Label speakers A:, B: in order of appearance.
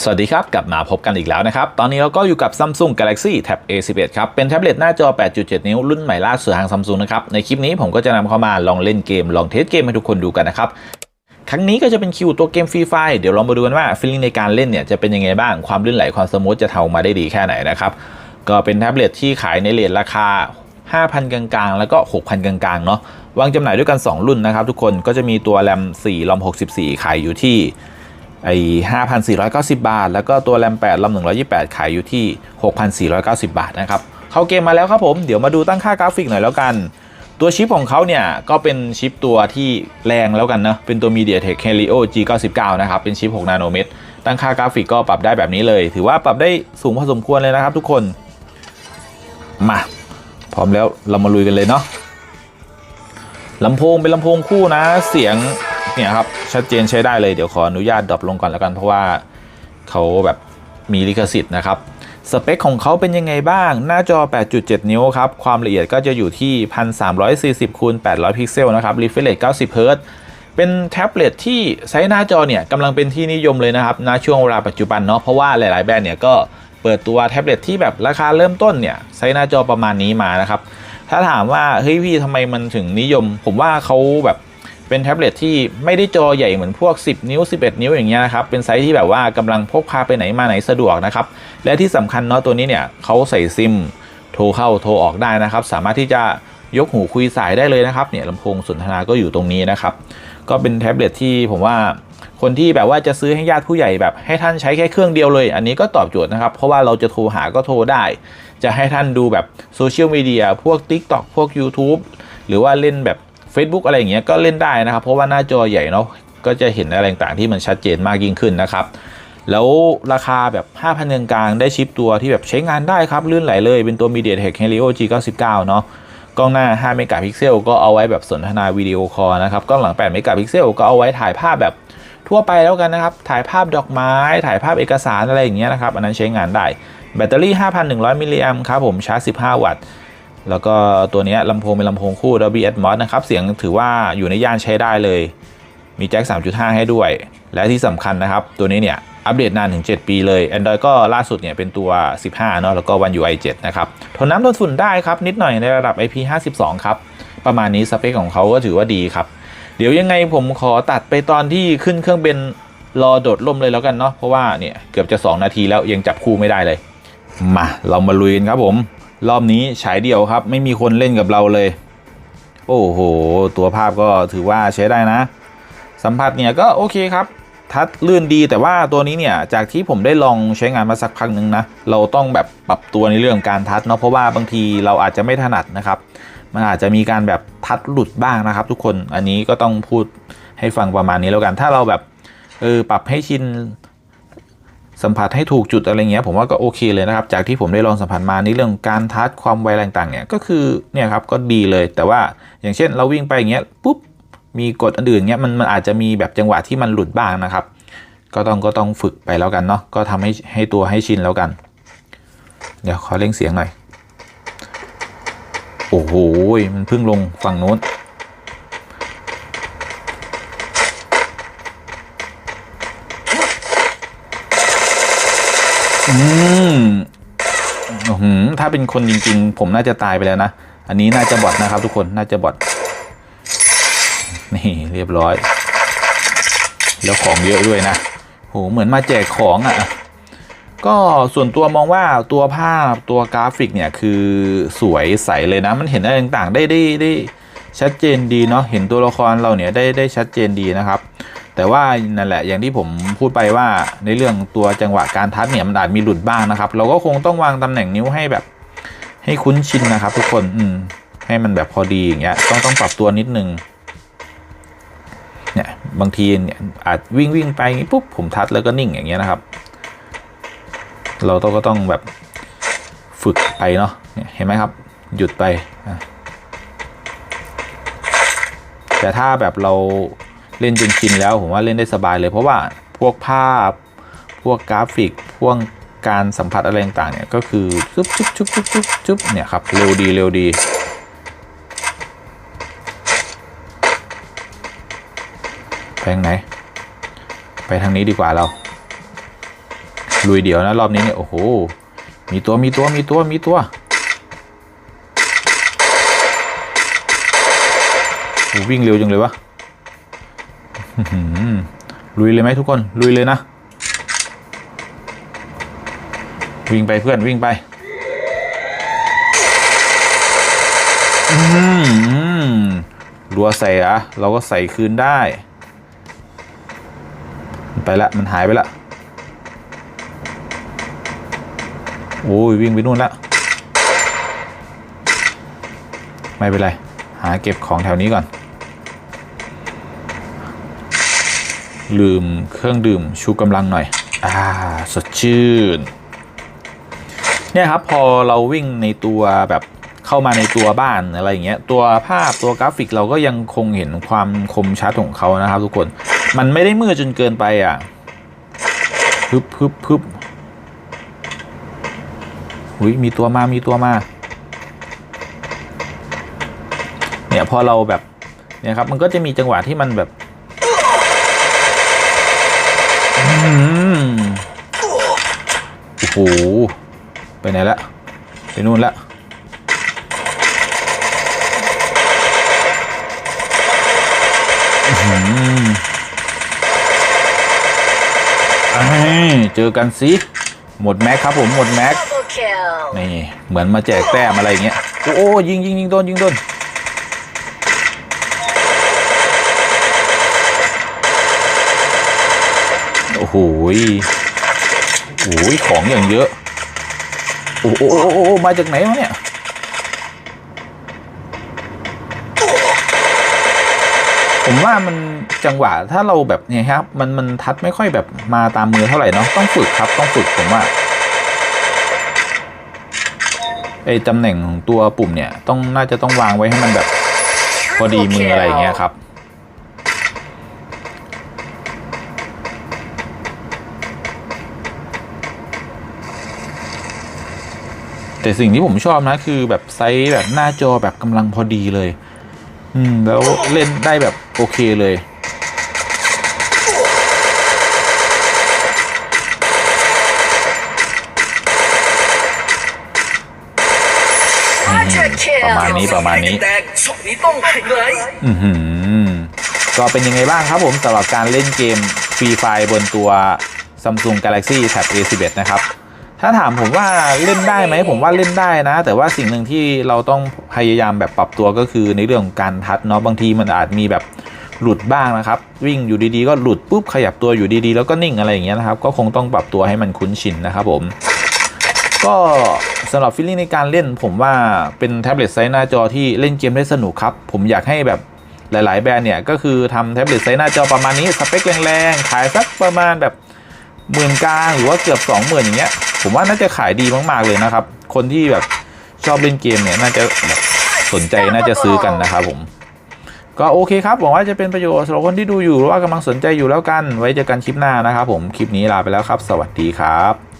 A: สวัสดีครับ กลับมาพบกันอีกแล้วนะครับ ตอนนี้เราก็อยู่กับ Samsung Galaxy Tab A11 ครับ เป็นแท็บเล็ตหน้าจอ 8.7 นิ้ว รุ่นใหม่ล่าสุดทาง Samsung นะครับ ในคลิปนี้ผมก็จะนำเข้ามาลองเล่นเกม ลองเทสเกมให้ทุกคนดูกันนะครับ ครั้งนี้ก็จะเป็นคิวตัวเกมฟรีไฟเดี๋ยวลองมาดูกันว่าฟีลลิ่งในการเล่นเนี่ยจะเป็นยังไงบ้าง ความลื่นไหล ความสมูทจะเทามาได้ดีแค่ไหนนะครับ ก็เป็นแท็บเล็ตที่ขายในเลทราคา 5,000 กลางๆ แล้วก็ 6,000 กลางๆ เนาะ วางจำหน่ายด้วยกัน 2 รุ่นนะครับทุกคน ก็จะมีตัวแรม4รอม64 ขายอยู่ที่ ไอ้5,490 บาท แล้วก็ตัวแรม8รอม128 ขายอยู่ที่ 6,490 บาทนะครับ เข้าเกมมาแล้วครับผม เดี๋ยวมาดูตั้งค่ากราฟิกหน่อยแล้วกัน ตัวชิปของเขาเนี่ย ก็เป็นชิปตัวที่แรงแล้วกันเนะ เป็นตัว MediaTek Helio G99 นะครับ เป็นชิป 6 นาโนเมตร ตั้งค่ากราฟิกก็ปรับได้แบบนี้เลย ถือว่าปรับได้สูงพอสมควรเลยนะครับทุกคน มา พร้อมแล้วเรามาลุยกันเลยเนาะลำโพงเป็นลำโพงคู่นะ เสียง เนี่ยครับชัดเจนใช้ได้เลยเดี๋ยวขออนุญาตดรอปลงก่อนแล้วกันเพราะว่าเขาแบบมีลิขสิทธิ์นะครับสเปคของเขาเป็นยังไงบ้าง หน้าจอ 8.7 นิ้วครับ ความละเอียดก็จะอยู่ที่ 1340คูณ800 พิกเซลนะครับ refresh rate 90 Hz เป็นแท็บเล็ตที่ไซส์หน้าจอเนี่ยกำลังเป็นที่นิยมเลยนะครับณช่วงเวลาปัจจุบันเนาะ เพราะว่าหลายๆ แบรนด์เนี่ยก็เปิดตัวแท็บเล็ตที่แบบราคาเริ่มต้นเนี่ยไซส์หน้าจอประมาณนี้มานะครับ ถ้าถามว่าเฮ้ยพี่ทำไมมันถึงนิยม ผมว่าเขาแบบ เป็นแท็บเล็ตที่ไม่ได้จอใหญ่เหมือนพวก 10 นิ้ว 11 นิ้วอย่างเงี้ยนะครับ เป็นไซส์ที่แบบว่ากำลังพกพาไปไหนมาไหนสะดวกนะครับ และที่สำคัญเนาะตัวนี้เนี่ยเขาใส่ซิมโทรเข้าโทรออกได้นะครับ สามารถที่จะยกหูคุยสายได้เลยนะครับเนี่ยลำโพงสนทนาก็อยู่ตรงนี้นะครับ ก็เป็นแท็บเล็ตที่ผมว่าคนที่แบบว่าจะซื้อให้ญาติผู้ใหญ่แบบให้ท่านใช้แค่เครื่องเดียวเลย อันนี้ก็ตอบโจทย์นะครับ เพราะว่าเราจะโทรหาก็โทรได้ จะให้ท่านดูแบบโซเชียลมีเดียพวก TikTok พวก YouTube หรือว่าเล่นแบบ Facebook อะไรอย่างเงี้ยก็เล่นได้นะครับ เพราะว่าหน้าจอใหญ่เนาะก็จะเห็นอะไรต่างๆที่มันชัดเจนมากยิ่งขึ้นนะครับ แล้วราคาแบบ 5,000กลางได้ชิปตัวที่แบบใช้งานได้ครับ ลื่นไหลเลย เป็นตัว MediaTek Helio G99 เนาะกล้องหน้า 5 เมกะพิกเซลก็เอาไว้แบบสนทนาวิดีโอคอลนะครับกล้องหลัง 8 เมกะพิกเซลก็เอาไว้ถ่ายภาพแบบทั่วไปแล้วกันนะครับ ถ่ายภาพดอกไม้ ถ่ายภาพเอกสารอะไรอย่างเงี้ยนะครับ อันนั้นใช้งานได้ แบตเตอรี่ 5,100 มิลลิแอมครับผมชาร์จ 15 วัตต์ แล้วก็ตัวนี้ลำโพงเป็นลำโพงคู่ Dolby Atmos นะครับ เสียงถือว่าอยู่ในย่านใช้ได้เลย มีแจ็ค 3.5 ให้ด้วย และที่สำคัญนะครับ ตัวนี้เนี่ย อัปเดตนานถึง 7 ปีเลย Android ก็ล่าสุดเนี่ยเป็นตัว 15 เนาะแล้วก็ One UI 7 นะครับ ทนน้ำทนฝุ่นได้ครับ นิดหน่อยในระดับ IP52 ครับ ประมาณนี้สเปคของเขาก็ถือว่าดีครับ เดี๋ยวยังไงผมขอตัดไปตอนที่ขึ้นเครื่องเบินรอโดดล่มเลยแล้วกันเนาะเพราะว่าเนี่ยเกือบจะ 2 นาทีแล้วยังจับคู่ไม่ได้เลย มาเรามาลุยกันครับผม รอบนี้ฉายเดี่ยวครับ ไม่มีคนเล่นกับเราเลย โอ้โห ตัวภาพก็ถือว่าใช้ได้นะ สัมผัสเนี่ยก็โอเคครับ ทัดลื่นดีแต่ว่าตัวนี้เนี่ยจากที่ผมได้ลองใช้งานมาสักพักหนึ่งนะ เราต้องแบบปรับตัวในเรื่องการทัดเนาะเพราะว่าบางทีเราอาจจะไม่ถนัดนะครับ มันอาจจะมีการแบบทัดหลุดบ้างนะครับ ทุกคนอันนี้ก็ต้องพูดให้ฟังประมาณนี้แล้วกัน ถ้าเราแบบเออปรับให้ชิน สัมผัสให้ถูกจุดอะไรเงี้ยผมว่าก็โอเคเลยนะครับ จากที่ผมได้ลองสัมผัสมาในเรื่องการทัชความไวอะไรต่างๆเนี่ยก็คือเนี่ยครับก็ดีเลย แต่ว่าอย่างเช่นเราวิ่งไปอย่างเงี้ยปุ๊บมีกฎอันอื่นเงี้ยมันมันอาจจะมีแบบจังหวะที่มันหลุดบ้างนะครับ ก็ต้องก็ต้องฝึกไปแล้วกันเนาะก็ทำให้ให้ตัวให้ชินแล้วกัน เดี๋ยวขอเร่งเสียงหน่อย โอ้โหมันเพิ่งลงฝั่งโน้น อืมอื้อหือถ้าเป็นคนจริง ๆ ผมน่าจะตายไปแล้วนะ อันนี้น่าจะบอทนะครับ ทุกคน น่าจะบอทนี่เรียบร้อย แล้วของเยอะด้วยนะโห เหมือนมาแจกของอะ่ะ ก็ส่วนตัวมองว่าตัวภาพตัวกราฟิกเนี่ยคือสวยใสเลยนะ มันเห็นอะไรต่างๆ ได้ได้ได้ชัดเจนดีเนาะ เห็นตัวละครเราเนี่ยได้ได้ชัดเจนดีนะครับ แต่ว่านั่นแหละอย่างที่ผมพูดไปว่าในเรื่องตัวจังหวะการทัดเนี่ยมันอาจมีหลุดบ้างนะครับ เราก็คงต้องวางตำแหน่งนิ้วให้แบบ ให้คุ้นชินนะครับ ทุกคนอืมให้มันแบบพอดีอย่างเงี้ยต้องต้องปรับตัวนิดนึงเนี่ยบางทีเนี่ยอาจวิ่งวิ่งไปปุ๊บผมทัดแล้วก็นิ่งอย่างเงี้ยนะครับ เราต้องก็ต้องแบบฝึกไปเนาะเห็นไหมครับ หยุดไปแต่ถ้าแบบเรา เล่นจนชินแล้วผมว่าเล่นได้สบายเลย เพราะว่าพวกภาพ พวกกราฟิก พวกการสัมผัสอะไรต่างเนี่ยก็คือจุ๊บจุ๊บจุ๊บจุ๊บจุ๊บจุ๊บเนี่ยครับเร็วดีเร็วดี ไปทางไหน ไปทางนี้ดีกว่าเรา ลุยเดี่ยวนะรอบนี้เนี่ยโอ้โห มีตัวมีตัวมีตัวมีตัวโอ้วิ่งเร็วจังเลยวะ ลุยเลยไหมทุกคนลุยเลยนะ วิ่งไปเพื่อนวิ่งไปอืมอืมรัวใส่อะเราก็ใส่คืนได้ ไปละมันหายไปละโอ้ยวิ่งไปนู่นละไม่เป็นไร หาเก็บของแถวนี้ก่อน ลืมเครื่องดื่มชูกำลังหน่อย อ่า สดชื่น เนี่ยครับ พอเราวิ่งในตัวแบบเข้ามาในตัวบ้านอะไรอย่างเงี้ย ตัวภาพตัวกราฟิกเราก็ยังคงเห็นความคมชัดของเขานะครับ ทุกคน มันไม่ได้มืดจนเกินไปอะพึบพึบพึบหุยมีตัวมา มีตัวมา เนี่ยพอเราแบบเนี่ยครับมันก็จะมีจังหวะที่มันแบบอืม โอ้โห ไปไหนละ ไปนู่นละอื้อหือเอ้ยเจอกันสิ หมดแม็กครับผม หมดแม็ก
B: Double kill.
A: นี่ เหมือนมาแจกแต้มอะไรอย่างเงี้ยโอ้โอ้ยิงยิงยิงโดนยิงโดนโอ้โหย โอ้ยของอย่างเยอะ โอ้โหโอ้โอ้มาจากไหนวะเนี่ยผมว่ามันจังหวะถ้าเราแบบเนี่ยครับ มันมันทัดไม่ค่อยแบบมาตามมือเท่าไหร่เนาะต้องฝึกครับต้องฝึกผมว่าไอ้ตำแหน่งของตัวปุ่มเนี่ยต้องน่าจะต้องวางไว้ให้มันแบบพอดีมืออะไรอย่างเงี้ยครับ แต่สิ่งที่ผมชอบนะคือแบบไซส์แบบหน้าจอแบบกำลังพอดีเลย อืม แล้วเล่นได้แบบโอเคเลย
B: Hunter
A: ประมาณ
B: kill.
A: นี้ประมาณนี้
C: แตกช็อตนี้ต้องไฮไลท์
A: อือหือก็เป็นยังไงบ้างครับผมสำหรับการเล่นเกมฟรีไฟบนตัว Samsung Galaxy Tab A11 นะครับ ถ้าถามผมว่าเล่นได้ไหมผมว่าเล่นได้นะ แต่ว่าสิ่งหนึ่งที่เราต้องพยายามแบบปรับตัวก็คือในเรื่องของการทัดเนาะบางทีมันอาจมีแบบหลุดบ้างนะครับ วิ่งอยู่ดีๆ ก็หลุดปุ๊บขยับตัวอยู่ดีๆ แล้วก็นิ่งอะไรอย่างเงี้ยนะครับ ก็คงต้องปรับตัวให้มันคุ้นชินนะครับผมก็สำหรับฟีลลิ่งในการเล่น ผมว่าเป็นแท็บเล็ตไซส์หน้าจอที่เล่นเกมได้สนุกครับผมอยากให้แบบหลาย ๆ แบรนด์เนี่ยก็คือทำแท็บเล็ตไซส์หน้าจอประมาณนี้สเปคแรงๆขายสักประมาณแบบ หมื่นกลางหรือว่าเกือบ20,000อย่างเงี้ย ผมว่าน่าจะขายดีมากๆเลยนะครับ คนที่แบบชอบเล่นเกมเนี่ยน่าจะแบบสนใจน่าจะซื้อกันนะครับผมก็โอเคครับหวังว่าจะเป็นประโยชน์สำหรับคนที่ดูอยู่หรือว่ากำลังสนใจอยู่แล้วกัน ไว้เจอกันคลิปหน้านะครับผม คลิปนี้ลาไปแล้วครับ สวัสดีครับ